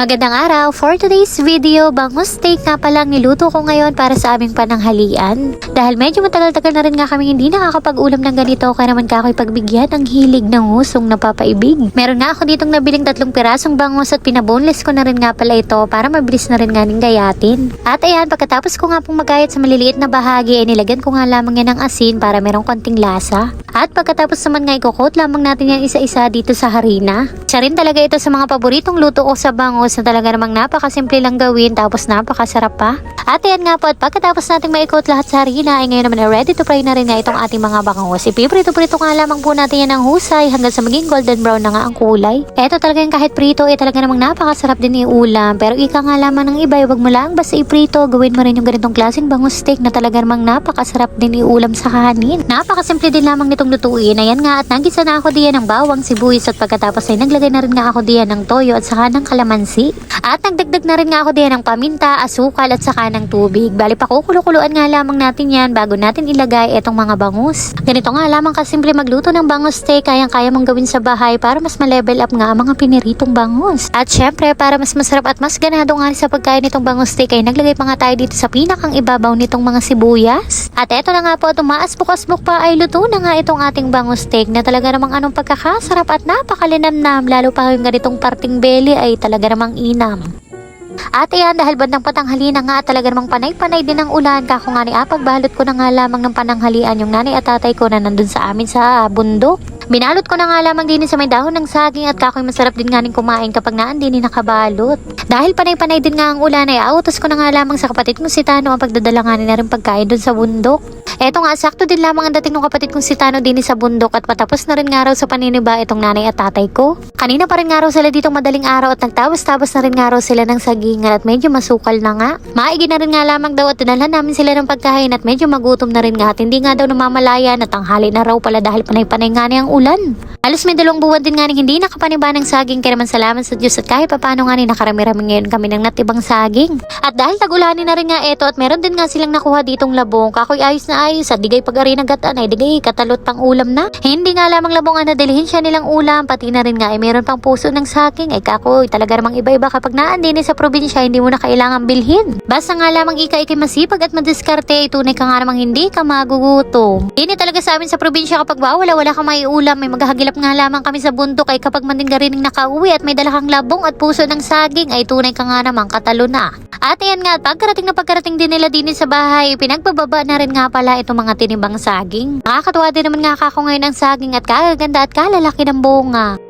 Magandang araw! For today's video, bangus steak nga palang niluto ko ngayon para sa aming pananghalian. Dahil medyo matagal-tagal na rin nga kami hindi nakakapag-ulam ng ganito kaya naman kako'y pagbigyan ang hilig ng husong napapaibig. Meron nga ako ditong nabiling tatlong pirasong bangus at pinaboneless ko na rin nga pala ito para mabilis na rin nga ning gayatin. At ayan, pagkatapos ko nga pong magayat sa maliliit na bahagi ay nilagyan ko nga lamang yan ng asin para merong konting lasa. At pagkatapos naman nga ikukot lamang natin yan isa-isa dito sa harina. Siya rin talaga ito sa mga paboritong luto ko sa bangus na talaga namang napakasimple lang gawin tapos napakasarap pa. At ayan nga po at pagkatapos nating maikot lahat sa harina ay ngayon naman ay ready to fry na rin nga itong ating mga bangus. Ipiprito-prito nga lamang po natin yan ng husay hanggang sa maging golden brown na nga ang kulay. Eto talaga yung kahit prito ay talaga namang napakasarap din iulam. Pero ika nga lamang ng iba, huwag mo lang basta iprito, gawin mo rin yung ganitong klaseng bangus steak na talaga namang napakasarap din iulam sa kanin. Napakasimple din lamang nitong lutuin. Ayan nga at nagisa na ako diyan ng bawang, sibuyas at pagkatapos ay naglagay na rin nga ako diyan ng toyo at saka ng kalamansi. At nagdagdag na rin nga ako diyan ng paminta, asukal at saka ng tubig. Bali pa kukuluan nga lamang natin yan bago natin ilagay itong mga bangus. Ganito nga lamang kasimple magluto ng bangus steak kayang-kaya mong gawin sa bahay para mas ma-level up nga ang mga piniritong bangus. At syempre para mas masarap at mas ganado nga sa pagkain nitong bangus steak ay naglagay pa nga tayo dito sa pinakang ibabaw nitong mga sibuyas. At eto na nga po tumaas bukas-buk pa ay luto na nga itong ating bangus steak na talaga namang anong pagkakasarap at napakalinamnam lalo pa yung ganitong parting belly ay talaga namang inam. At ayan, dahil bandang patanghali na nga talaga namang panay-panay din ang ulan, kako nga ni apag balot ko na nga lamang ng pananghalian yung nanay at tatay ko na nandun sa amin sa bundok. Binalot ko na nga lamang din sa may dahon ng saging at kakoy masarap din nga kumain kapag naan din nakabalot. Dahil panay-panay din nga ang ulan ay autos ko na nga lamang sa kapatid kong si Tano ang pagdadala nga na rin pagkain dun sa bundok. Eto nga, sakto din lamang ang dating ng kapatid kong si Tano din sa bundok at patapos na rin nga raw sa paniniba itong nanay at tatay ko. Kanina pa rin nga raw sila ditong madaling araw at nagtabas-tabas na rin nga raw sila ng sagingan at medyo masukal na nga. Maigi na rin nga lamang daw at dinalhan namin sila ng pagkain at medyo magutom na rin nga at hindi nga daw namamalaya at tanghali na raw pala dahil panay-panay nga ni ang ulan. Alos may dalawang buwan din nga hindi nakapaniba ng saging kaya naman salamat sa Diyos at kahit papano nga ni nakarami-rami ngayon kami ng natibang saging. At dahil tagulanin na rin nga ito at meron din nga silang nakuha ditong labong kakoy ayos na ayos at digay pag-ari ng gatan ay digay katalot pang ulam na. Hindi nga lamang labong ang nadilihin siya nilang ulam pati na rin nga ay meron pang puso ng saging ay kakoy talaga namang iba-iba kapag naan din sa probinsya hindi mo na kailangan bilhin. Basta nga lamang ika ikay masipag at madiskarte ay tunay ka nga namang hindi ka magugutom. Hindi talaga sa amin sa probinsya kapag wawala wala kang may ulam may maghahagilap nga lamang kami sa bundok ay kapag manding rin nakauwi at may dala labong at puso ng saging ay tunay ka nga namang katalo na. At ayan nga, pagkarating na pagkarating din nila din sa bahay, pinagbababa na rin nga pala itong mga tinimbang saging. Nakakatuwa din naman nga kako ngayon ng saging at kagaganda at kalalaki ng bunga.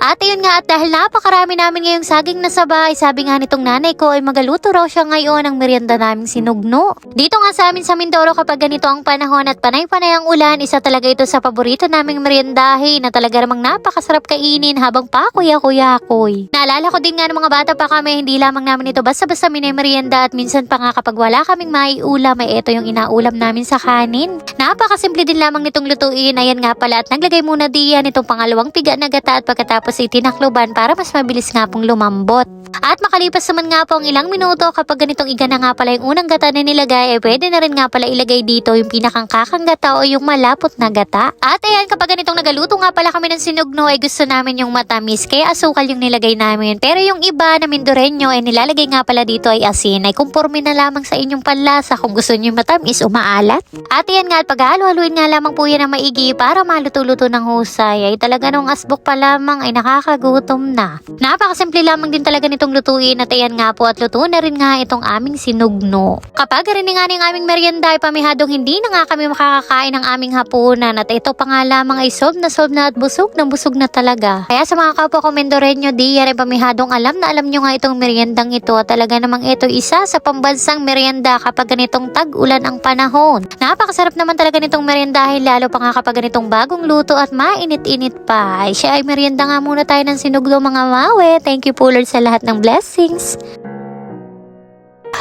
At ayun nga at dahil napakarami namin ngayong saging na sabay, sabi nga nitong nanay ko ay magaluto raw siya ngayon ng merienda naming sinugno. Dito nga sa amin sa Mindoro kapag ganito ang panahon at panay-panay ang ulan, isa talaga ito sa paborito naming meriendahin na talaga namang napakasarap kainin habang pakuya-kuya-kuy. Naalala ko din nga ng mga bata pa kami, hindi lamang namin ito basta-basta minemerienda at minsan pa nga kapag wala kaming maiulam ay ito yung inaulam namin sa kanin. Napakasimple din lamang nitong lutuin, ayan nga pala at naglagay muna diyan itong pangalawang piga na gata at pagkatapos ay tinakloban para mas mabilis nga pong lumambot. At makalipas naman nga po ang ilang minuto kapag ganitong iga na nga pala yung unang gata na nilagay ay pwede na rin nga pala ilagay dito yung pinakang kakang gata o yung malapot na gata. At ayan kapag ganitong nagaluto nga pala kami ng sinugno ay gusto namin yung matamis kaya asukal yung nilagay namin. Pero yung iba na Mindoreño ay nilalagay nga pala dito ay asin ay kumporme na lamang sa inyong panlasa kung gusto nyo matamis o maalat. At ayan nga at paghalo-haluin nga lamang po yan ng maigi para maluto-luto ng husay ay talaga nung asbok pa lamang ay nakakagutom na. Napakasimple lamang din talaga nitong lutuin at ayan nga po at luto na rin nga itong aming sinugno. Kapag rin nga ng aming merienda ay pamihadong hindi na nga kami makakakain ng aming hapunan at ito pa nga lamang ay solve na solve na at busog na busog na talaga. Kaya sa mga kapwa ko Mendoreño di yan ay pamihadong alam na alam nyo nga itong meriendang ito at talaga namang ito isa sa pambansang merienda kapag ganitong tag-ulan ang panahon. Napakasarap naman talaga nitong meriendahin lalo pa nga kapag ganitong bagong luto at mainit-init pa. Ay siya ay merienda nga muna tayo ng sinuglo mga mawe. Thank you po Lord sa lahat ng blessings.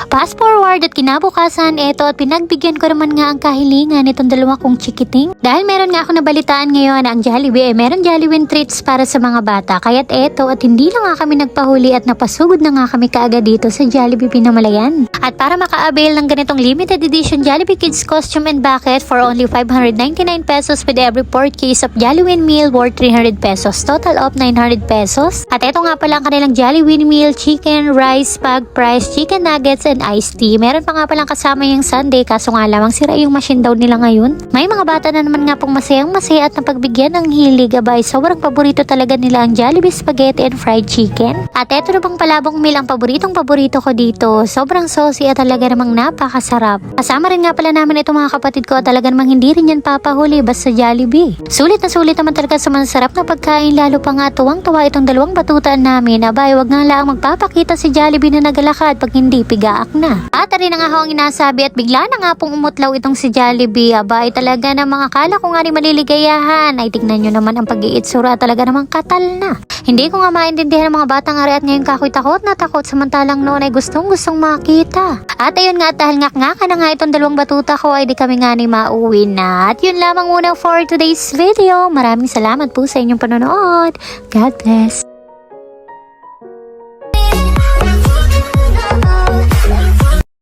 Fast forward at kinabukasan eto at pinagbigyan ko naman nga ang kahilingan nitong dalawa kong chikiting. Dahil meron nga ako nabalitaan ngayon na ang Jollibee ay meron Jollibee treats para sa mga bata. Kaya't eto at hindi lang nga kami nagpahuli at napasugod na nga kami kaagad dito sa Jollibee Pinamalayan. At para maka-avail ng ganitong limited edition Jollibee Kids costume and bucket for only 599 pesos with every 4 case of Jollibee meal worth 300 pesos. Total of 900 pesos. At eto nga pala ang kanilang Jollibee meal, chicken, rice, pag price, chicken nuggets, and iced tea. Meron pa nga palang kasama yung Sunday kaso nga lamang sira yung machine daw nila ngayon. May mga bata na naman nga pong masayang masaya at napagbigyan ng hilig. Abay, sobrang paborito talaga nila ang Jollibee spaghetti and fried chicken. At eto na bang palabong meal ang paboritong paborito ko dito. Sobrang saucy at talaga namang napakasarap. Kasama rin nga pala namin ito mga kapatid ko at talaga namang hindi rin yan papahuli basta Jollibee. Sulit na sulit naman talaga sa masarap na pagkain lalo pa nga tuwang-tuwa itong dalawang batutaan namin. Abay, wag nga lang magpapakita si Jollibee na nagalakad pag hindi pigaak na. At rin na nga ho ang inasabi at bigla na nga pong umutlaw itong si Jollibee. Abay, talaga na mga kala ko nga rin maliligayahan. Ay, tignan nyo naman ang pag-iitsura talaga namang katal na. Hindi ko nga maintindihan ng mga batang ari at ngayon kako'y takot na takot samantalang noon ay gustong gustong makita. At ayun nga dahil nga nga ka na nga itong dalawang batuta ko ay di kami nga ni mauwi na. At yun lamang muna for today's video. Maraming salamat po sa inyong panonood. God bless.